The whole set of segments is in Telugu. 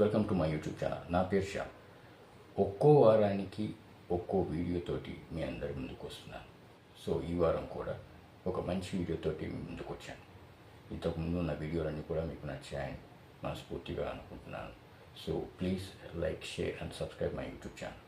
Welcome to my YouTube channel. నా పేరు శ్యామ్. ఒక్కో వారానికి ఒక్కో వీడియోతోటి మీ అందరి ముందుకు వస్తున్నాను. సో ఈ వారం కూడా ఒక మంచి వీడియోతోటి మీ ముందుకు వచ్చాను. ఇంతకుముందు ఉన్న వీడియోలన్నీ కూడా మీకు నచ్చాయని మనస్ఫూర్తిగా అనుకుంటున్నాను. So please like share and subscribe my YouTube channel.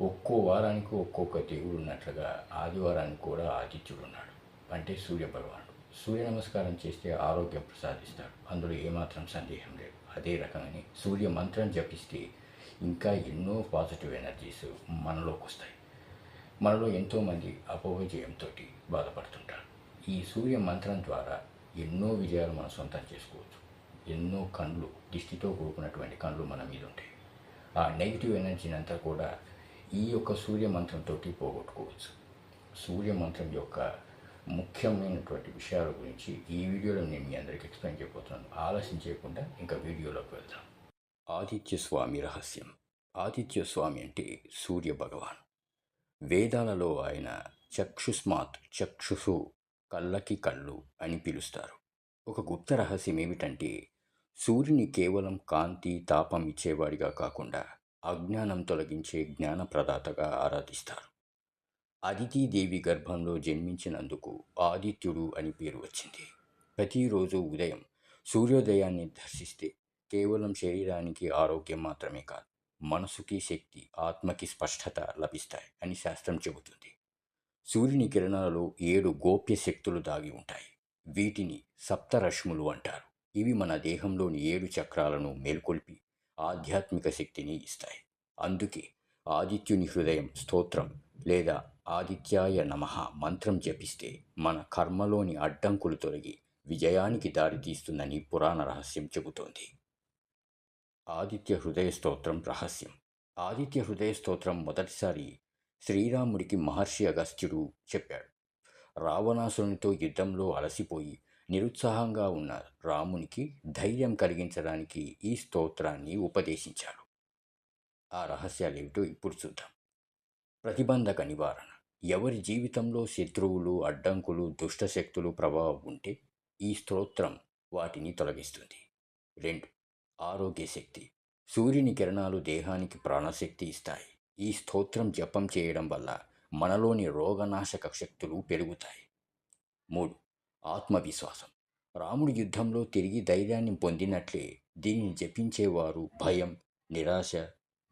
ఒక్కో వారానికి ఒక్కొక్క దేవుడు ఉన్నట్లుగా ఆదివారానికి కూడా ఆదిత్యుడు ఉన్నాడు. అంటే సూర్య భగవానుడు సూర్య నమస్కారం చేస్తే ఆరోగ్యం ప్రసాదిస్తాడు. అందులో ఏమాత్రం సందేహం లేదు. అదే రకమని సూర్య మంత్రం జపిస్తే ఇంకా ఎన్నో పాజిటివ్ ఎనర్జీస్ మనలోకి వస్తాయి. మనలో ఎంతోమంది అపవిజయంతో బాధపడుతుంటారు. ఈ సూర్య మంత్రం ద్వారా ఎన్నో విజయాలు మనం సొంతం చేసుకోవచ్చు. ఎన్నో కండ్లు దిష్టితో కూడుకున్నటువంటి కండ్లు మన మీద ఉంటాయి. ఆ నెగిటివ్ ఎనర్జీని అంతా కూడా ఈ యొక్క సూర్య మంత్రంతో పోగొట్టుకోవచ్చు. సూర్య మంత్రం యొక్క ముఖ్యమైనటువంటి విషయాల గురించి ఈ వీడియోలో నేను మీ అందరికి ఎక్స్ప్లెయిన్ చేయబోతున్నాను. ఆలస్యం చేయకుండా ఇంకా వీడియోలోకి వెళ్దాం. ఆదిత్య స్వామి రహస్యం. ఆదిత్య స్వామి అంటే సూర్య భగవాన్. వేదాలలో ఆయన చక్షుస్మాత్ చక్షుషు కళ్ళకి కళ్ళు అని పిలుస్తారు. ఒక గుప్త రహస్యం ఏమిటంటే సూర్యుని కేవలం కాంతి తాపం ఇచ్చేవాడిగా కాకుండా అజ్ఞానం తొలగించే జ్ఞానప్రదాతగా ఆరాధిస్తారు. అదితిదేవి గర్భంలో జన్మించినందుకు ఆదిత్యుడు అని పేరు వచ్చింది. ప్రతిరోజు ఉదయం సూర్యోదయాన్ని దర్శిస్తే కేవలం శరీరానికి ఆరోగ్యం మాత్రమే కాదు మనసుకి శక్తి ఆత్మకి స్పష్టత లభిస్తాయి అని శాస్త్రం చెబుతుంది. సూర్యుని కిరణాలలో ఏడు గోప్య శక్తులు దాగి ఉంటాయి. వీటిని సప్తరశ్ములు అంటారు. ఇవి మన దేహంలోని ఏడు చక్రాలను మేల్కొల్పి ఆధ్యాత్మిక శక్తిని ఇస్తాయి. అందుకే ఆదిత్యుని హృదయం స్తోత్రం లేదా ఆదిత్యాయ నమః మంత్రం జపిస్తే మన కర్మలోని అడ్డంకులు తొలగి విజయానికి దారితీస్తుందని పురాణ రహస్యం చెబుతోంది. ఆదిత్య హృదయ స్తోత్రం రహస్యం. ఆదిత్య హృదయ స్తోత్రం మొదటిసారి శ్రీరాముడికి మహర్షి అగస్త్యుడు చెప్పాడు. రావణాసురునితో యుద్ధంలో అలసిపోయి నిరుత్సాహంగా ఉన్న రామునికి ధైర్యం కలిగించడానికి ఈ స్తోత్రాన్ని ఉపదేశించాడు. ఆ రహస్యాలేమిటో ఇప్పుడు చూద్దాం. ప్రతిబంధక నివారణ. ఎవరి జీవితంలో శత్రువులు అడ్డంకులు దుష్టశక్తులు ప్రభావం ఉంటే ఈ స్తోత్రం వాటిని తొలగిస్తుంది. రెండు ఆరోగ్య శక్తి. సూర్యుని కిరణాలు దేహానికి ప్రాణశక్తి ఇస్తాయి. ఈ స్తోత్రం జపం చేయడం వల్ల మనలోని రోగనాశక శక్తులు పెరుగుతాయి. మూడు ఆత్మవిశ్వాసం. రాముడి యుద్ధంలో తిరిగి ధైర్యాన్ని పొందినట్లే దీనిని జపించేవారు భయం నిరాశ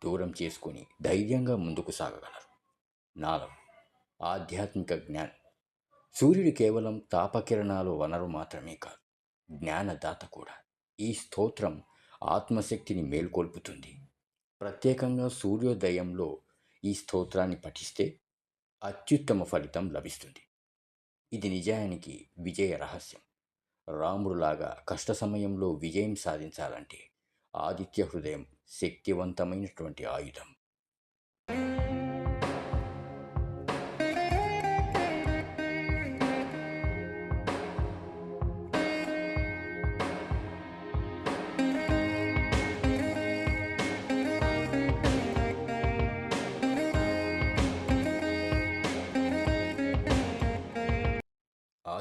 దూరం చేసుకొని ధైర్యంగా ముందుకు సాగగలరు. నాలుగు ఆధ్యాత్మిక జ్ఞానం. సూర్యుడు కేవలం తాపకిరణాలు వనరు మాత్రమే కాదు జ్ఞానదాత కూడా. ఈ స్తోత్రం ఆత్మశక్తిని మేల్కొల్పుతుంది. ప్రత్యేకంగా సూర్యోదయంలో ఈ స్తోత్రాన్ని పఠిస్తే అత్యుత్తమ ఫలితం లభిస్తుంది. ఇది నిజానికి విజయ రహస్యం. రాముడులాగా కష్ట సమయంలో విజయం సాధించాలంటే ఆదిత్య హృదయం శక్తివంతమైనటువంటి ఆయుధం.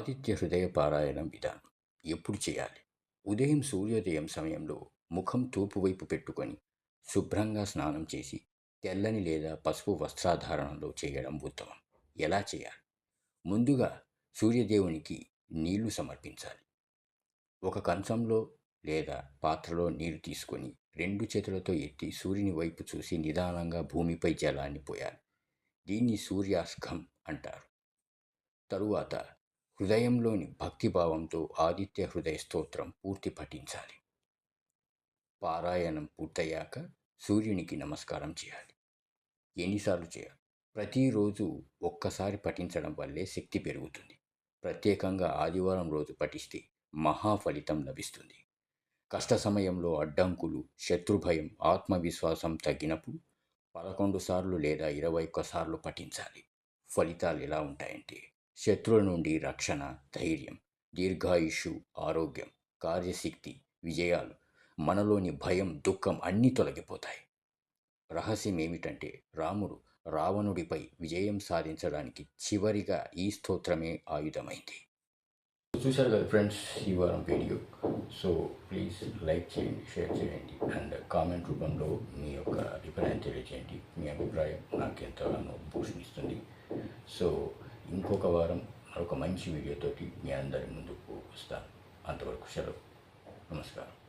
ఆదిత్య హృదయ పారాయణం విధానం ఎప్పుడు చేయాలి? ఉదయం సూర్యోదయం సమయంలో ముఖం తూర్పు వైపు పెట్టుకొని శుభ్రంగా స్నానం చేసి తెల్లని లేదా పసుపు వస్త్రాధారణలో చేయడం ఉత్తమం. ఎలా చేయాలి? ముందుగా సూర్యదేవునికి నీళ్ళు సమర్పించాలి. ఒక కంచంలో లేదా పాత్రలో నీరు తీసుకొని రెండు చేతులతో ఎత్తి సూర్యుని వైపు చూసి నిదానంగా భూమిపై జలాన్ని పోయాలి. దీన్ని సూర్యాస్ఘం అంటారు. తరువాత హృదయంలోని భక్తిభావంతో ఆదిత్య హృదయ స్తోత్రం పూర్తి పఠించాలి. పారాయణం పూర్తయ్యాక సూర్యునికి నమస్కారం చేయాలి. ఎన్నిసార్లు చేయాలి? ప్రతిరోజు ఒక్కసారి పఠించడం వల్లే శక్తి పెరుగుతుంది. ప్రత్యేకంగా ఆదివారం రోజు పఠిస్తే మహా ఫలితం లభిస్తుంది. కష్ట సమయంలో అడ్డంకులు శత్రుభయం ఆత్మవిశ్వాసం తగ్గినప్పుడు పదకొండు సార్లు లేదా ఇరవై ఒక్కసార్లు పఠించాలి. ఫలితాలు ఎలా ఉంటాయంటే శత్రువుల నుండి రక్షణ ధైర్యం దీర్ఘాయుషు ఆరోగ్యం కార్యశక్తి విజయాలు మనలోని భయం దుఃఖం అన్నీ తొలగిపోతాయి. రహస్యం ఏమిటంటే రాముడు రావణుడిపై విజయం సాధించడానికి చివరిగా ఈ స్తోత్రమే ఆయుధమైంది. చూశారు కదా ఫ్రెండ్స్ ఈ వారం వీడియో. సో ప్లీజ్ లైక్ చేయండి షేర్ చేయండి అండ్ కామెంట్ రూపంలో మీ యొక్క అభిప్రాయం తెలియజేయండి. మీ అభిప్రాయం నాకు ఎంతగానో భూషణిస్తుంది సో ఇంకొక వారం మరొక మంచి వీడియోతోటి మీ అందరి ముందుకు వస్తాను. అంతవరకు సెలవు. నమస్కారం.